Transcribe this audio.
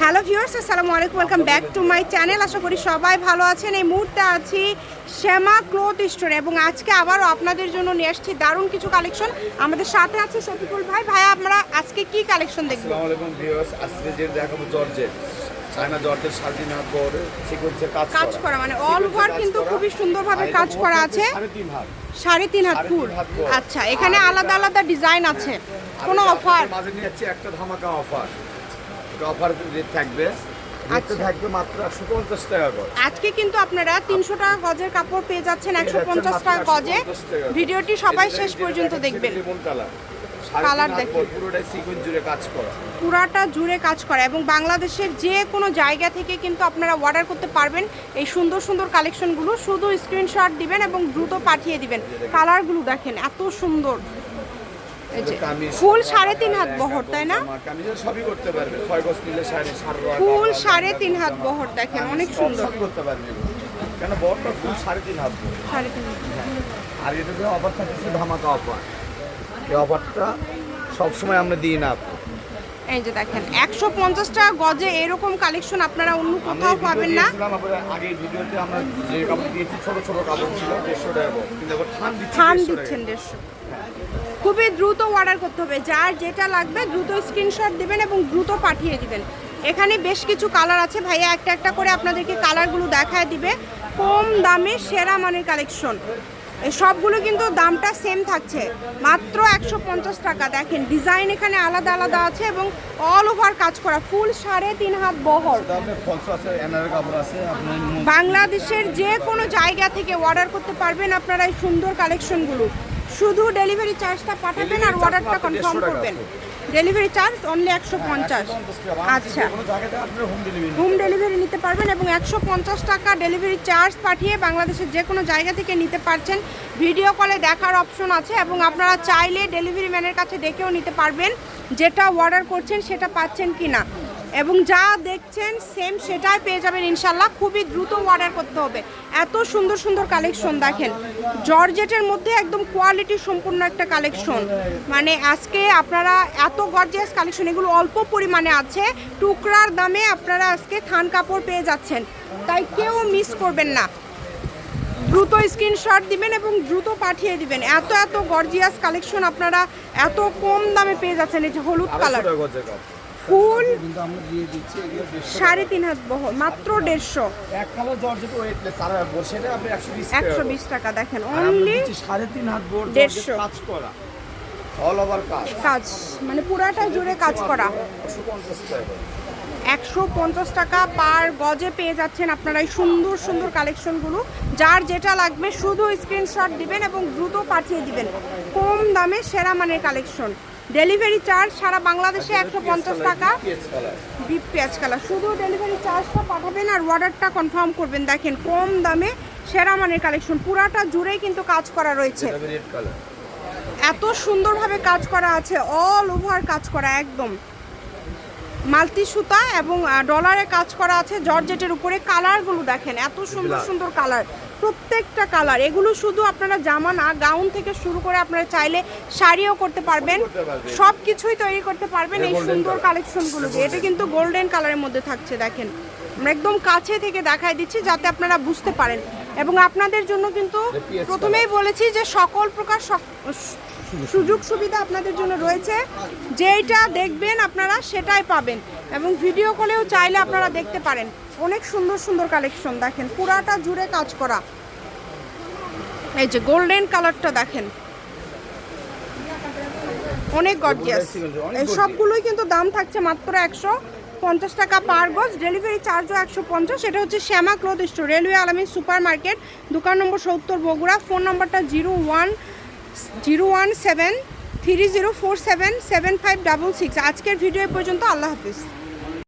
Hello viewers আসসালামু আলাইকুম welcome back to my channel আশা করি সবাই ভালো আছেন। এই মুহূর্তে আছি শ্যামা ক্লোথ স্টোরে এবং আজকে আবারও আপনাদের জন্য নিয়ে আসছি দারুণ কিছু কালেকশন। আমাদের সাথে আছে শফিকুল ভাই। ভাই আমরা আজকে কি কালেকশন দেখব? আসসালামু আলাইকুম ভিউয়ার্স। আজকে যে দেখাবো জর্জেট। চায়না জর্জেট সাড়ে তিন হাত পরে সিকোয়েন্সের কাজ কাজ করা। মানে অল ওভার কিন্তু খুবই সুন্দরভাবে কাজ করা আছে। সাড়ে তিন হাত। ফুল। বড়। আচ্ছা এখানে আলাদা আলাদা ডিজাইন আছে। কোনো অফার? মাঝে নিয়ে একটা ধামাকা অফার। অফার রেট থাকবে। আচ্ছা। থাকবে মাত্র একশো পঞ্চাশ টাকা করে। আজকে কিন্তু আপনারা তিনশো টাকা গজের কাপড় পেয়ে যাচ্ছেন একশো পঞ্চাশ টাকা গজে। ভিডিওটি সবাই শেষ পর্যন্ত দেখবেন। কালার। দেখেন। সিকোয়েন্স জুড়ে কাজ করা। পুরাটা জুড়ে কাজ করা এবং বাংলাদেশের যে কোনো জায়গা থেকে কিন্তু আপনারা অর্ডার করতে পারবেন। এই সুন্দর সুন্দর কালেকশনগুলো শুধু স্ক্রিনশট দিবেন এবং দ্রুত পাঠিয়ে দিবেন। কালারগুলো দেখেন এত সুন্দর। ফুল সাড়ে তিন হাত বহর তাই না? সবই করতে পারবে। ছয় গজ নিলে সাড়ে সাড়ে ফুল সাড়ে তিন হাত বহর দেখেন অনেক সুন্দর। করতে পারবে কেন বহরটা ফুল সাড়ে তিন হাত সাড়ে তিন। আর এটাতে অফার থাকতেছে ধামাকা অফার এই অফারটা সবসময় আমরা দিই না। এই যে দেখেন একশো পঞ্চাশ টাকা গজে এরকম কালেকশন আপনারা অন্য কোথাও পাবেন না। ভিডিওতে আমরা যে কাপড় দিয়েছি ছোট ছোট কাপড় ছিল টাকা করে। কিন্তু এবার থান দিচ্ছি থান 150 টাকা। দিচ্ছেন দেড়শো। খুবই দ্রুত অর্ডার করতে হবে। যার যেটা লাগবে দ্রুত স্ক্রিনশট দিবেন এবং দ্রুত পাঠিয়ে দিবেন। এখানে বেশ কিছু কালার আছে ভাইয়া। একটা একটা করে আপনাদেরকে কালারগুলো দেখায় দিবে। কম দামে সেরা মানের কালেকশন সবগুলো কিন্তু দামটা সেম থাকছে। মাত্র একশো পঞ্চাশ টাকা। দেখেন ডিজাইন এখানে আলাদা আলাদা আছে এবং অল ওভার কাজ করা। ফুল সাড়ে তিন হাত বহর। বাংলাদেশের যে কোনো জায়গা থেকে অর্ডার করতে পারবেন আপনারা এই সুন্দর কালেকশনগুলো শুধু ডেলিভারি চার্জটা পাঠাবেন আর অর্ডারটা কনফার্ম করবেন। ডেলিভারি চার্জ অনলি একশো পঞ্চাশ। আচ্ছা। হোম ডেলিভারি নিতে পারবেন এবং একশো পঞ্চাশ টাকা ডেলিভারি চার্জ পাঠিয়ে বাংলাদেশের যে কোনো জায়গা থেকে নিতে পারছেন। ভিডিও কলে দেখার অপশন আছে এবং আপনারা চাইলে ডেলিভারি ম্যানের কাছে দেখেও নিতে পারবেন। যেটা অর্ডার করছেন সেটা পাচ্ছেন কি না এবং যা দেখছেন সেম সেটাই পেয়ে যাবেন ইনশাল্লাহ। খুবই দ্রুত অর্ডার করতে হবে। এত সুন্দর সুন্দর কালেকশন দেখেন। জর্জেটের মধ্যে একদম কোয়ালিটি সম্পূর্ণ একটা কালেকশন মানে আজকে আপনারা এত গর্জিয়াস কালেকশন এগুলো অল্প পরিমাণে আছে। টুকরার দামে আপনারা আজকে থান কাপড় পেয়ে যাচ্ছেন। তাই কেউ মিস করবেন না। দ্রুত স্ক্রিনশট দিবেন এবং দ্রুত পাঠিয়ে দিবেন। এত এত গর্জিয়াস কালেকশন আপনারা এত কম দামে পেয়ে যাচ্ছেন। এই যে হলুদ কালার ফুল সাড়ে তিন হাত বহর মাত্র দেড়শো। একশো বিশ টাকা দেখেন অনলি সাড়ে তিন হাত দেড়শো। কাজ করা। অল ওভার কাজ। কাজ মানে পুরাটা জুড়ে কাজ করা। একশো পঞ্চাশ টাকা। পার গজে পেয়ে যাচ্ছেন আপনারা এই সুন্দর সুন্দর কালেকশনগুলো। যার যেটা লাগবে শুধু স্ক্রিনশট দিবেন এবং দ্রুত পাঠিয়ে দিবেন। কম দামে সেরা মানের কালেকশন। ডেলিভারি চার্জ সারা বাংলাদেশে একশো পঞ্চাশ টাকা। ডিপ পেঁয়াজ কালার শুধু ডেলিভারি চার্জটা পাঠাবেন আর অর্ডারটা কনফার্ম করবেন। দেখেন কম দামে সেরা মানের কালেকশন পুরাটা জুড়েই কিন্তু কাজ করা রয়েছে। এত সুন্দরভাবে কাজ করা আছে অল ওভার কাজ করা একদম। মালতি সুতা এবং ডলারে কাজ করা আছে। জর্জেটের উপরে কালারগুলো দেখেন এত সুন্দর সুন্দর কালার প্রত্যেকটা কালার এগুলো শুধু আপনারা জামা না গাউন থেকে শুরু করে আপনারা চাইলে শাড়িও করতে পারবেন। সব কিছুই তৈরি করতে পারবেন এই সুন্দর কালেকশনগুলো দিয়ে। এটা কিন্তু গোল্ডেন কালারের মধ্যে থাকছে দেখেন। আমরা একদম কাছে থেকে দেখায় দিচ্ছি যাতে আপনারা বুঝতে পারেন। এবং আপনাদের জন্য কিন্তু প্রথমেই বলেছি যে সকল প্রকার সুযোগ সুবিধা আপনাদের জন্য রয়েছে। যেইটা দেখবেন আপনারা সেটাই পাবেন। এবং ভিডিও কলেও চাইলে আপনারা দেখতে পারেন। অনেক সুন্দর সুন্দর কালেকশন দেখেন পুরাটা জুড়ে কাজ করা। এই যে গোল্ডেন কালারটা দেখেন। অনেক গর্জিয়াস এই সবগুলোই কিন্তু দাম থাকছে মাত্র একশো পঞ্চাশ টাকা পার গজ ডেলিভারি চার্জও একশো পঞ্চাশ। এটা হচ্ছে Shyama cloth store railway Alamin super market দোকান নম্বর সত্তর বগুড়া ফোন নম্বরটা zero one zero one seven three zero four seven seven five double six. আজকের ভিডিও পর্যন্ত আল্লাহ হাফিজ।